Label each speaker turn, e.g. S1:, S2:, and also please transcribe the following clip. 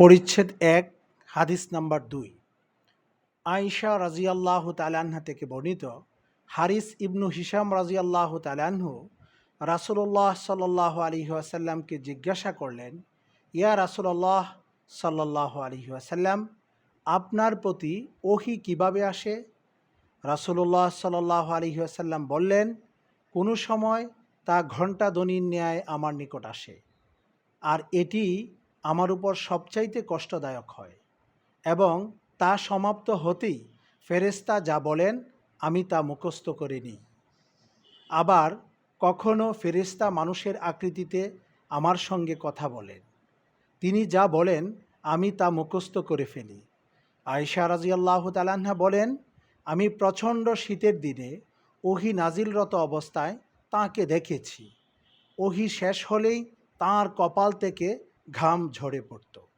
S1: পরিচ্ছেদ এক, হাদিস নাম্বার দুই। আয়েশা রাজিয়াল্লাহ তালান্না থেকে বর্ণিত হারিস ইবনু হিসাম রাজিয়াল্লাহ তালাহু রাসুল্লাহ সাল্লাহ আলী আসাল্লামকে জিজ্ঞাসা করলেন, ইয়া রাসুল্লাহ সাল্লাহ আলী আসাল্লাম আপনার প্রতি ওহি কীভাবে আসে? রাসুল্লাহ সাল্লাহ আলী আসাল্লাম বললেন, কোনো সময় তা ঘণ্টা দনির ন্যায় আমার নিকট আসে। আর এটি আমার উপর সবচাইতে কষ্টদায়ক হয় এবং তা সমাপ্ত হতেই ফেরেস্তা যা বলেন, আমি তা মুখস্থ করে নিই আবার কখনো ফেরেস্তা মানুষের আকৃতিতে আমার সঙ্গে কথা বলেন। তিনি যা বলেন, আমি তা মুখস্থ করে ফেলি। আয়সা রাজিয়াল্লাহ তালাহা বলেন, আমি প্রচণ্ড শীতের দিনে ওহি নাজিলরত অবস্থায় তাঁকে দেখেছি। ওহি শেষ হলেই তাঁর কপাল থেকে ঘাম ঝরে পড়ত।